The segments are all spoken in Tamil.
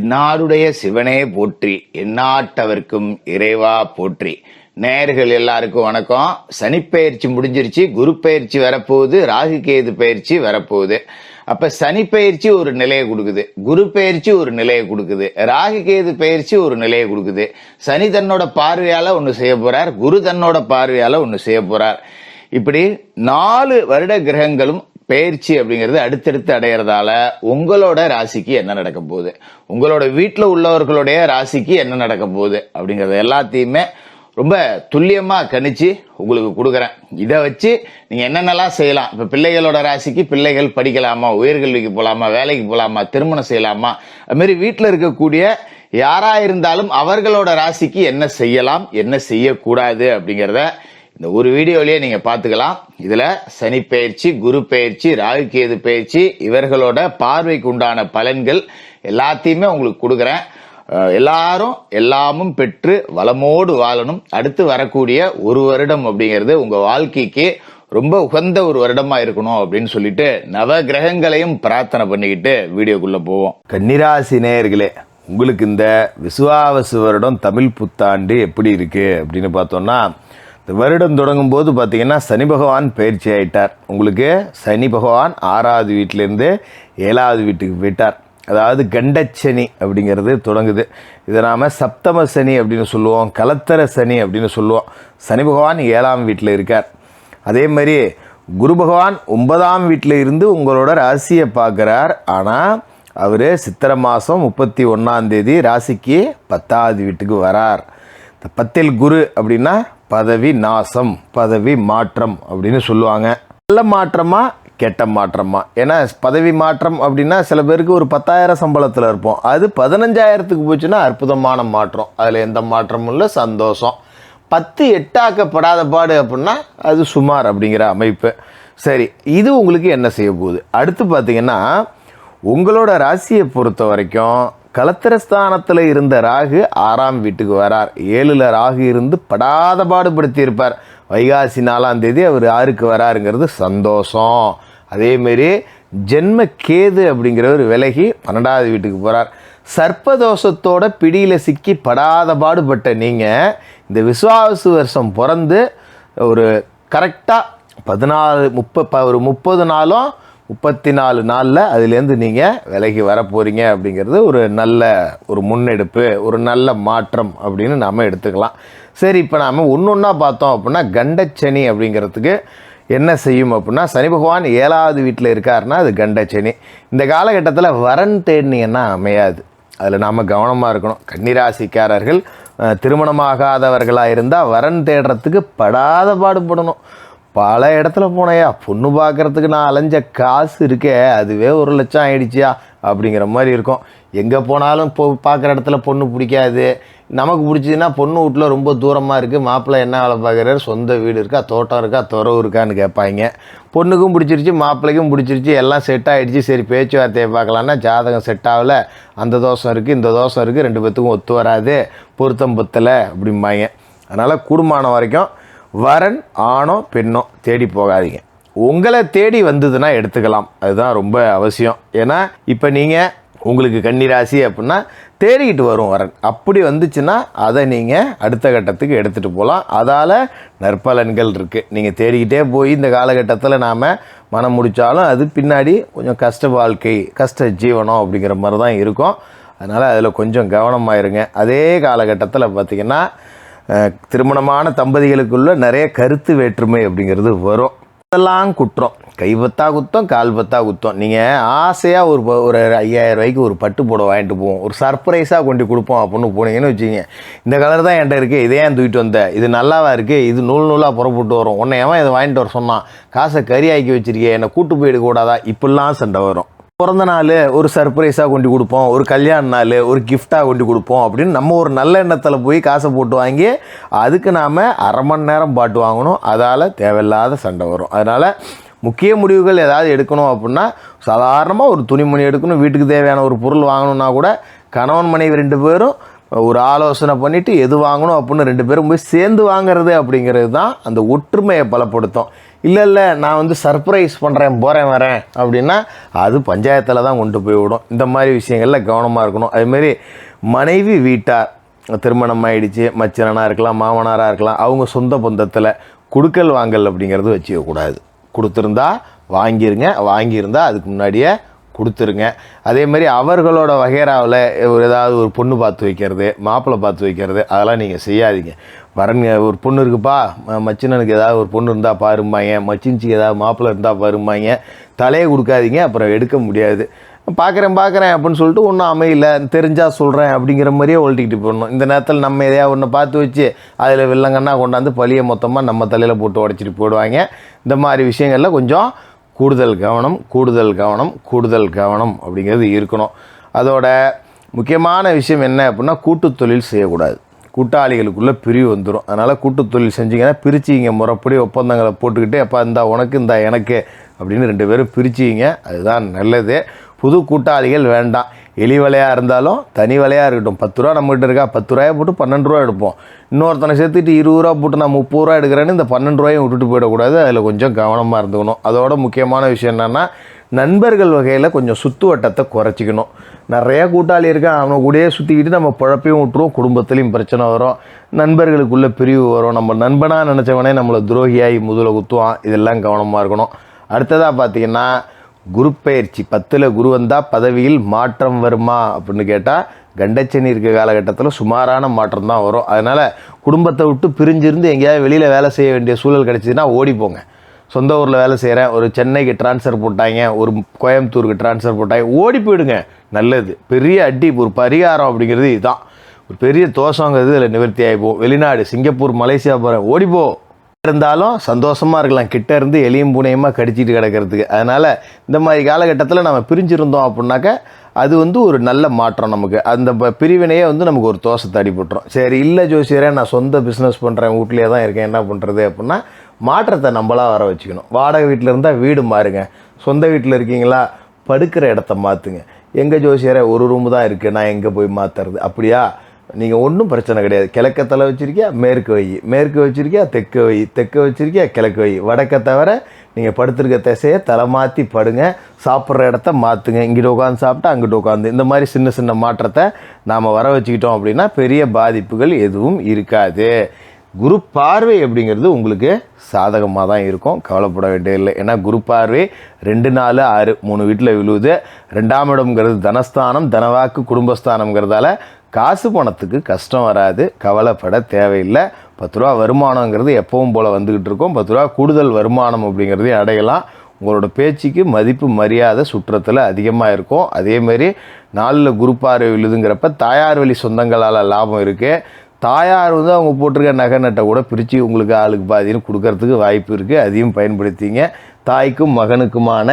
என்னாருடைய சிவனே போற்றி எந்நாட்டவர்க்கும் இறைவா போற்றி. நேர்கள் எல்லாருக்கும் வணக்கம். சனிப்பெயர்ச்சி முடிஞ்சிருச்சு குரு பயிற்சி வரப்போகுது ராகு கேது பயிற்சி வரப்போகுது. அப்ப சனி பயிற்சி ஒரு நிலையை கொடுக்குது குரு பயிற்சி ஒரு நிலையை கொடுக்குது ராகு கேது பயிற்சி ஒரு நிலையை கொடுக்குது. சனி தன்னோட பார்வையால ஒன்று செய்ய போறார் குரு தன்னோட பார்வையால ஒன்று செய்ய போறார். இப்படி நாலு வருட கிரகங்களும் பயிற்சி அப்படிங்கிறது அடுத்தடுத்து அடையிறதால உங்களோட ராசிக்கு என்ன நடக்க போகுது? உங்களோட வீட்டில் உள்ளவர்களுடைய ராசிக்கு என்ன நடக்க போகுது? அப்படிங்கிறது எல்லாத்தையுமே ரொம்ப துல்லியமாக கணிச்சு உங்களுக்கு கொடுக்குறேன். இதை வச்சு நீங்கள் என்னென்னலாம் செய்யலாம்? இப்போ பிள்ளைகளோட ராசிக்கு பிள்ளைகள் படிக்கலாமா? உயர்கல்விக்கு போகலாமா வேலைக்கு போகலாமா திருமணம் செய்யலாமா? அதுமாரி வீட்டில் இருக்கக்கூடிய யாராக இருந்தாலும் அவர்களோட ராசிக்கு என்ன செய்யலாம்? என்ன செய்யக்கூடாது? அப்படிங்கிறத இந்த ஒரு வீடியோலயே நீங்க பாத்துக்கலாம். இதுல சனி பயிற்சி குரு பயிற்சி ராகு கேது பயிற்சி இவர்களோட பார்வைக்கு உண்டான பலன்கள் எல்லாத்தையுமே உங்களுக்கு கொடுக்குறேன். எல்லாரும் எல்லாமும் பெற்று வளமோடு வாழணும். அடுத்து வரக்கூடிய ஒரு வருடம் அப்படிங்கிறது உங்க வாழ்க்கைக்கு ரொம்ப உகந்த ஒரு வருடமா இருக்கணும் அப்படின்னு சொல்லிட்டு நவ கிரகங்களையும் பிரார்த்தனை பண்ணிக்கிட்டு வீடியோக்குள்ள போவோம். கன்னிராசி நேயர்களே உங்களுக்கு இந்த விசுவாவசு வருடம் தமிழ் புத்தாண்டு எப்படி இருக்கு அப்படின்னு பார்த்தோம்னா வருடம் தொடங்கும் போது பார்த்தீங்கன்னா சனி பகவான் பயிற்சி ஆகிட்டார் உங்களுக்கு சனி பகவான் ஆறாவது வீட்டிலேருந்து ஏழாவது வீட்டுக்கு போயிட்டார். அதாவது கண்டச்சனி அப்படிங்கிறது தொடங்குது. இதை நாம் சப்தம சனி அப்படின்னு சொல்லுவோம் கலத்தர சனி அப்படின்னு சொல்லுவோம். சனி பகவான் ஏழாம் வீட்டில் இருக்கார். அதே மாதிரி குரு பகவான் ஒன்பதாம் வீட்டில் இருந்து உங்களோட ராசியை பார்க்குறார். ஆனால் அவர் சித்திரை மாதம் முப்பத்தி ஒன்றாம் தேதி ராசிக்கு பத்தாவது வீட்டுக்கு வரார். இந்த பத்தில் குரு அப்படின்னா பதவி நாசம் பதவி மாற்றம் அப்படின்னு சொல்லுவாங்க. நல்ல மாற்றமா கெட்ட மாற்றமா? ஏன்னா பதவி மாற்றம் அப்படின்னா சில பேருக்கு ஒரு பத்தாயிரம் சம்பளத்தில் இருப்போம். அது பதினஞ்சாயிரத்துக்கு போச்சுன்னா அற்புதமான மாற்றம். அதில் எந்த மாற்றமும் இல்லை சந்தோஷம். பத்து எட்டாக்கப்படாத பாடு அப்படின்னா அது சுமார் அப்படிங்கிற அமைப்பு. சரி இது உங்களுக்கு என்ன செய்ய போகுது? அடுத்து பார்த்தீங்கன்னா உங்களோட ராசியை பொறுத்த வரைக்கும் கலத்திரஸ்தானத்தில் இருந்த ராகு ஆறாம் வீட்டுக்கு வரார். ஏழில் ராகு இருந்து படாத பாடுபடுத்தியிருப்பார். வைகாசி நாலாம் தேதி அவர் ஆறுக்கு வராருங்கிறது சந்தோஷம். அதேமாரி ஜென்ம கேது அப்படிங்கிறவர் விலகி பன்னெண்டாவது வீட்டுக்கு போகிறார் சர்ப்பதோஷத்தோட பிடியில் சிக்கி படாத பாடுபட்ட நீங்கள் இந்த விசுவாசு வருஷம் பிறந்து ஒரு கரெக்டாக பதினாலு முப்ப ப- ஒரு முப்பது நாளும் முப்பத்தி நாலு நாளில் அதுலேருந்து நீங்கள் விலைக்கு வர போகிறீங்க அப்படிங்கிறது ஒரு நல்ல ஒரு முன்னெடுப்பு ஒரு நல்ல மாற்றம் அப்படின்னு நாம் எடுத்துக்கலாம். சரி இப்போ நாம் ஒன்று ஒன்றா பார்த்தோம் அப்படின்னா கண்டச்சனி அப்படிங்கிறதுக்கு என்ன செய்யும் அப்படின்னா சனி பகவான் ஏழாவது வீட்டில் இருக்காருன்னா அது கண்டச்சனி. இந்த காலகட்டத்தில் வரன் தேடினீங்கன்னா அமையாது. அதில் நாம் கவனமாக இருக்கணும். கன்னிராசிக்காரர்கள் திருமணமாகாதவர்களாக இருந்தால் வரன் தேடுறதுக்கு படாத பாடுபடணும். பல இடத்துல போனையா? பொண்ணு பார்க்கறதுக்கு நான் அலைஞ்ச காசு இருக்கே அதுவே ஒரு லட்சம் ஆயிடுச்சியா? அப்படிங்கிற மாதிரி இருக்கும். எங்கே போனாலும் போ பார்க்குற இடத்துல பொண்ணு பிடிக்காது. நமக்கு பிடிச்சதுன்னா பொண்ணு வீட்டில் ரொம்ப தூரமாக இருக்குது மாப்பிள்ளை என்ன வேலை பார்க்குறாரு? சொந்த வீடு இருக்கா? தோட்டம் இருக்கா? துறவு இருக்கான்னு கேட்பாங்க. பொண்ணுக்கும் பிடிச்சிருச்சு மாப்பிள்ளைக்கும் பிடிச்சிருச்சு. எல்லாம் செட் ஆகிடுச்சு சரி பேச்சுவார்த்தையை பார்க்கலான்னா ஜாதகம் செட் ஆகலை. அந்த தோஷம் இருக்குது இந்த தோஷம் இருக்குது ரெண்டு பேத்துக்கும் ஒத்து வராது. பொருத்தம் பத்தலை அப்படிம்பாங்க. அதனால் கூடுமான வரைக்கும் வரன் ஆணோ பெண்ணோ தேடி போகாதீங்க. உங்களை தேடி வந்ததுன்னா எடுத்துக்கலாம். அதுதான் ரொம்ப அவசியம். ஏன்னா இப்போ நீங்கள் உங்களுக்கு கன்னிராசி அப்படின்னா தேடிக்கிட்டு வரும் வரன். அப்படி வந்துச்சுன்னா அதை நீங்கள் அடுத்த கட்டத்துக்கு எடுத்துகிட்டு போகலாம் அதால் நற்பலன்கள் இருக்குது நீங்கள் தேடிக்கிட்டே போய் இந்த காலகட்டத்தில் நாம் மனம் முடித்தாலும் அது பின்னாடி கொஞ்சம் கஷ்ட வாழ்க்கை கஷ்ட ஜீவனம் அப்படிங்கிற மாதிரி தான் இருக்கும். அதனால் அதில் கொஞ்சம் கவனமாக இருங்க. அதே காலகட்டத்தில் பார்த்திங்கன்னா திருமணமான தம்பதிகளுக்குள்ள நிறைய கருத்து வேற்றுமை அப்படிங்கிறது வரும். அதெல்லாம் குற்றம். கைபத்தா குத்தம் கால் பத்தா குத்தம். நீங்கள் ஆசையாக ஒரு ப- ஒரு ஐயாயிரம் ரூபாய்க்கு ஒரு பட்டு போட வாங்கிட்டு போவோம். ஒரு சர்ப்ரைஸாக கொண்டு கொடுப்போம் அப்படின்னு போனீங்கன்னு வச்சுக்கோங்க. இந்த கலர் தான் என்கிட்ட இருக்குது இதே ஏன் தூக்கிட்டு வந்த? இது நல்லாவா இருக்குது இது நூல் நூலாக புறப்பட்டு வரும். உன்னை ஏன் இதை வாங்கிட்டு வர சொன்னான்? காசை கறி ஆக்கி வச்சிருக்கே என்னை கூட்டு போயிடக்கூடாதா இப்படிலாம் சண்டை வரும். பிறந்த நாள் ஒரு சர்ப்ரைஸாக கொண்டு கொடுப்போம் ஒரு கல்யாண நாள் ஒரு கிஃப்டாக கொண்டு கொடுப்போம் அப்படின்னு நம்ம ஒரு நல்ல எண்ணத்தில் போய் காசை போட்டு வாங்கி அதுக்கு நாம் அரை மணி நேரம் பாட்டு வாங்கணும். அதால் தேவையில்லாத சண்டை வரும். அதனால் முக்கிய முடிவுகள் ஏதாவது எடுக்கணும் அப்படின்னா சாதாரணமாக ஒரு துணிமணி எடுக்கணும் வீட்டுக்கு தேவையான ஒரு பொருள் வாங்கணும்னா கூட கணவன் மனைவி ரெண்டு பேரும் ஒரு ஆலோசனை பண்ணிவிட்டு எது வாங்கணும் அப்படின்னு ரெண்டு பேரும் போய் சேர்ந்து வாங்குறது அப்படிங்கிறது தான் அந்த ஒற்றுமையை பலப்படுத்தும். இல்லை இல்லை நான் வந்து சர்ப்ரைஸ் பண்ணுறேன் போகிறேன் வரேன் அப்படின்னா அது பஞ்சாயத்தில் தான் கொண்டு போய் விடும். இந்த மாதிரி விஷயங்களில் கவனமாக இருக்கணும். அதுமாரி மனைவி வீட்டார் திருமணம் ஆகிடுச்சு மச்சனாக இருக்கலாம் மாமனாராக இருக்கலாம் அவங்க சொந்த பந்தத்தில் குடுக்கல் வாங்கல் அப்படிங்கிறது வச்சுக்கக்கூடாது. கொடுத்துருந்தா வாங்கிருங்க வாங்கியிருந்தா அதுக்கு முன்னாடியே கொடுத்துருங்க. அதே மாதிரி அவர்களோட வகைராவில் ஒரு ஏதாவது ஒரு பொண்ணு பார்த்து வைக்கிறது மாப்பிள்ளை பார்த்து வைக்கிறது அதெல்லாம் நீங்கள் செய்யாதீங்க. வரங்க ஒரு பொண்ணு இருக்குப்பா மச்சினனுக்கு ஏதாவது ஒரு பொண்ணு இருந்தால் பாருமாங்க மச்சின்ச்சிக்கு ஏதாவது மாப்பிள்ளை இருந்தால் பாருமாங்க தலையை கொடுக்காதீங்க அப்புறம் எடுக்க முடியாது. பார்க்குறேன் பார்க்குறேன் அப்படின்னு சொல்லிட்டு ஒன்றும் அமையல தெரிஞ்சால் சொல்கிறேன் அப்படிங்கிற மாதிரியே ஒழட்டிக்கிட்டு போடணும். இந்த நேரத்தில் நம்ம எதையா ஒன்று பார்த்து வச்சு அதில் வில்லங்கன்னா கொண்டாந்து பழியை மொத்தமாக நம்ம தலையில் போட்டு உடச்சிட்டு போயிடுவாங்க. இந்த மாதிரி விஷயங்களில் கொஞ்சம் கூடுதல் கவனம் கூடுதல் கவனம் கூடுதல் கவனம் அப்படிங்கிறது இருக்கணும். அதோட முக்கியமான விஷயம் என்ன அப்படின்னா கூட்டுத் தொழில் செய்யக்கூடாது. கூட்டாளிகளுக்குள்ளே பிரிவு வந்துடும் அதனால் கூட்டுத் தொழில் பிரிச்சிங்க முறைப்படி ஒப்பந்தங்களை போட்டுக்கிட்டு அப்போ இந்தா உனக்கு இந்தா எனக்கு அப்படின்னு ரெண்டு பேரும் பிரிச்சிங்க அதுதான் நல்லது. புது கூட்டாளிகள் வேண்டாம். எலி வலையாக இருந்தாலும் தனி வலையாக இருக்கட்டும். பத்து ரூபா நம்மகிட்ட இருக்கா? பத்து ரூபாயை போட்டு பன்னெண்டு ரூபா எடுப்போம். இன்னொருத்தனை சேர்த்துட்டு இருபது ரூபா போட்டு நான் முப்பது ரூபா எடுக்கிறேன்னு இந்த பன்னெண்டு ரூபாயும் விட்டுட்டு போயிடக்கூடாது. அதில் கொஞ்சம் கவனமாக இருந்துக்கணும். அதோட முக்கியமான விஷயம் என்னென்னா நண்பர்கள் வகையில் கொஞ்சம் சுற்று வட்டத்தை குறைச்சிக்கணும். நிறையா கூட்டாளி இருக்கான். அவனை கூடயே சுற்றிக்கிட்டு நம்ம பழப்பையும் விட்டுருவோம். குடும்பத்துலேயும் பிரச்சனை வரும். நண்பர்களுக்குள்ளே பிரிவு வரும். நம்ம நண்பனாக நினச்சவனே நம்மளை துரோகியாகி முதல குத்துவான். இதெல்லாம் கவனமாக இருக்கணும். அடுத்ததாக பார்த்தீங்கன்னா குரு பயிற்சி பத்தில் குரு வந்தால் பதவியில் மாற்றம் வருமா அப்படின்னு கேட்டால் கண்டச்சனி இருக்க காலகட்டத்தில் சுமாரான மாற்றம் தான் வரும். அதனால் குடும்பத்தை விட்டு பிரிஞ்சிருந்து எங்கேயாவது வெளியில் வேலை செய்ய வேண்டிய சூழல் கிடச்சிதுன்னா ஓடிப்போங்க சொந்த ஊரில் வேலை செய்கிறேன் ஒரு சென்னைக்கு ட்ரான்ஸ்ஃபர் போட்டாங்க ஒரு கோயம்புத்தூருக்கு ட்ரான்ஸ்ஃபர் போட்டாங்க ஓடி போயிடுங்க. நல்லது. பெரிய அடி ஒரு பரிகாரம் அப்படிங்கிறது இதுதான். ஒரு பெரிய தோஷங்கிறது இதில் நிவர்த்தி ஆகிப்போம் வெளிநாடு சிங்கப்பூர் மலேசியா போகிறேன் ஓடிப்போ இருந்தாலும் சந்தோஷமாக இருக்கலாம். கிட்ட இருந்து எலியும் பூனையுமா கடிச்சிட்டு கிடக்கிறதுக்கு. அதனால் இந்த மாதிரி காலகட்டத்தில் நம்ம பிரிஞ்சிருந்தோம் அப்படின்னாக்க அது வந்து ஒரு நல்ல மாற்றம் நமக்கு. அந்த ப- பிரிவினையே வந்து நமக்கு ஒரு தோசை அடிபட்டுரும். சரி இல்லை ஜோசியரே நான் சொந்த பிஸ்னஸ் பண்ணுறேன் வீட்லேயே தான் இருக்கேன் என்ன பண்ணுறது அப்படின்னா மாற்றத்தை நம்மளா வர வச்சுக்கணும். வாடகை வீட்டில் இருந்தால் வீடு மாறுங்க. சொந்த வீட்டில் இருக்கீங்களா படுக்கிற இடத்த மாற்றுங்க எங்கள் ஜோசியரே ஒரு ரூம் தான் இருக்குது நான் எங்கே போய் மாற்றுறது அப்படியா? நீங்கள் ஒன்றும் பிரச்சனை கிடையாது. கிழக்க தலை வச்சிருக்கியா மேற்கு வை மேற்கு வச்சுருக்கியா தெற்கு வை தெற்கு வச்சுருக்கியா கிழக்கு வை வடக்க தவிர நீங்கள் படுத்திருக்க திசையை தலை மாற்றி படுங்க. சாப்பிட்ற இடத்த மாற்றுங்க இங்கிட்டு உட்காந்து சாப்பிட்டா அங்கிட்டு உட்காந்து இந்த மாதிரி சின்ன சின்ன மாற்றத்தை நாம் வர வச்சுக்கிட்டோம் அப்படின்னா பெரிய பாதிப்புகள் எதுவும் இருக்காது. குரு பார்வை அப்படிங்கிறது உங்களுக்கு சாதகமாக தான் இருக்கும். கவலைப்பட வேண்டியதில்லை. ஏன்னா குரு பார்வை ரெண்டு நாலு ஆறு மூணு வீட்டில் விழுவுது. ரெண்டாம் இடம்ங்கிறது தனஸ்தானம் தனவாக்கு குடும்பஸ்தானம்ங்கிறதால காசு பணத்துக்கு கஷ்டம் வராது கவலைப்பட தேவையில்லை. பத்து ரூபா வருமானங்கிறது எப்பவும் போல் வந்துக்கிட்டு இருக்கும். பத்து ரூபா கூடுதல் வருமானம் அப்படிங்கிறதையும் அடையலாம். உங்களோட பேச்சுக்கு மதிப்பு மரியாதை சுற்றத்தில் அதிகமாக இருக்கும். அதேமாரி நாளில் குரு விழுதுங்கிறப்ப தாயார் வழி சொந்தங்களால் லாபம் இருக்குது தாயார் வந்து அவங்க போட்டிருக்க நகை நட்டை கூட பிரித்து உங்களுக்கு ஆளுக்கு பாதின்னு கொடுக்கறதுக்கு வாய்ப்பு இருக்குது அதையும் பயன்படுத்திங்க. தாய்க்கும் மகனுக்குமான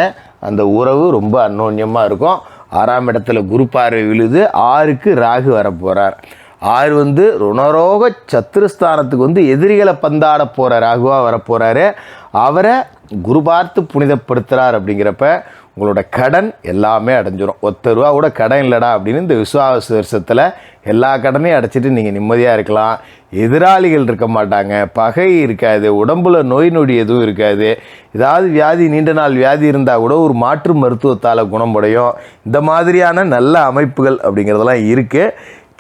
அந்த உறவு ரொம்ப அந்யோன்யமாக இருக்கும். ஆறாம் இடத்துல குரு பார்வை விழுது ஆறுக்கு ராகு வரப்போகிறார் ஆறு வந்து ருணரோக சத்துருஸ்தானத்துக்கு வந்து எதிரிகளை பந்தாட போகிற ராகுவாக வரப்போகிறாரு அவரை குரு பார்த்து புனிதப்படுத்துகிறார் அப்படிங்கிறப்ப உங்களோட கடன் எல்லாமே அடைஞ்சிரும். ஒத்த ரூபா கூட கடன் இல்லைடா அப்படின்னு இந்த விசுவாச வருஷத்தில் எல்லா கடனையும் அடைச்சிட்டு நீங்கள் நிம்மதியாக இருக்கலாம். எதிராளிகள் இருக்க மாட்டாங்க. பகை இருக்காது. உடம்புல நோய் நொடி எதுவும் இருக்காது. ஏதாவது வியாதி நீண்ட நாள் வியாதி இருந்தால் கூட ஒரு மாற்று மருத்துவத்தால் குணமுடையும். இந்த மாதிரியான நல்ல அமைப்புகள் அப்படிங்கிறதெல்லாம் இருக்குது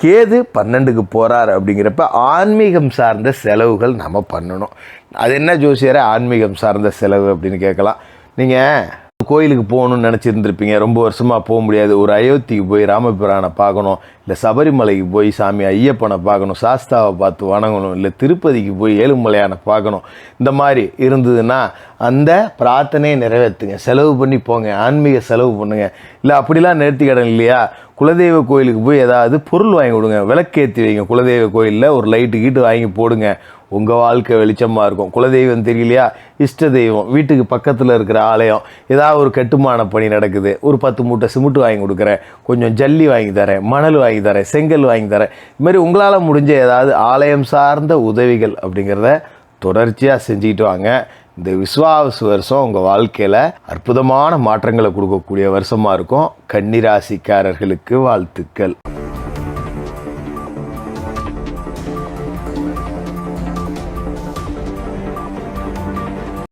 கேது பன்னெண்டுக்கு போகிறார் அப்படிங்கிறப்ப ஆன்மீகம் சார்ந்த செலவுகள் நம்ம பண்ணணும். அது என்ன ஜோசியரே? ஆன்மீகம் சார்ந்த செலவு அப்படின்னு கேட்கலாம். நீங்கள் கோயிலுக்கு போகணும்னு நினச்சிருந்துருப்பீங்க. ரொம்ப வருஷமாக போக முடியாது. ஒரு அயோத்திக்கு போய் ராமபிரானை பார்க்கணும். இல்லை சபரிமலைக்கு போய் சாமி ஐயப்பனை பார்க்கணும் சாஸ்தாவை பார்த்து வணங்கணும் இல்லை திருப்பதிக்கு போய் ஏழுமலையானை பார்க்கணும் இந்த மாதிரி இருந்ததுன்னா அந்த பிரார்த்தனையை நிறைவேற்றுங்க. செலவு பண்ணி போங்க ஆன்மீக செலவு பண்ணுங்க. இல்லை அப்படிலாம் நிறுத்தி கடன் இல்லையா? குலதெய்வ கோயிலுக்கு போய் ஏதாவது பொருள் வாங்கி கொடுங்க. விளக்கேற்றி வைங்க. குலதெய்வ கோயிலில் ஒரு லைட்டு கீட்டு வாங்கி போடுங்க. உங்கள் வாழ்க்கை வெளிச்சமாக இருக்கும். குலதெய்வம் தெரியலையா? இஷ்ட தெய்வம். வீட்டுக்கு பக்கத்தில் இருக்கிற ஆலயம். ஏதாவது ஒரு கட்டுமான பணி நடக்குது. ஒரு பத்து மூட்டை சிமெண்ட் வாங்கி கொடுக்குறேன். கொஞ்சம் ஜல்லி வாங்கி தரேன். மணல் வாங்கி தரேன் செங்கல் வாங்கி தரேன் இதுமாதிரி உங்களால் முடிஞ்ச ஏதாவது ஆலயம் சார்ந்த உதவிகள் அப்படிங்கிறத தொடர்ச்சியாக செஞ்சுக்கிட்டு வாங்க. இந்த விஸ்வாவசு வருஷம் உங்கள் வாழ்க்கையில் அற்புதமான மாற்றங்களை கொடுக்கக்கூடிய வருஷமாக இருக்கும். கன்னிராசிக்காரர்களுக்கு வாழ்த்துக்கள்.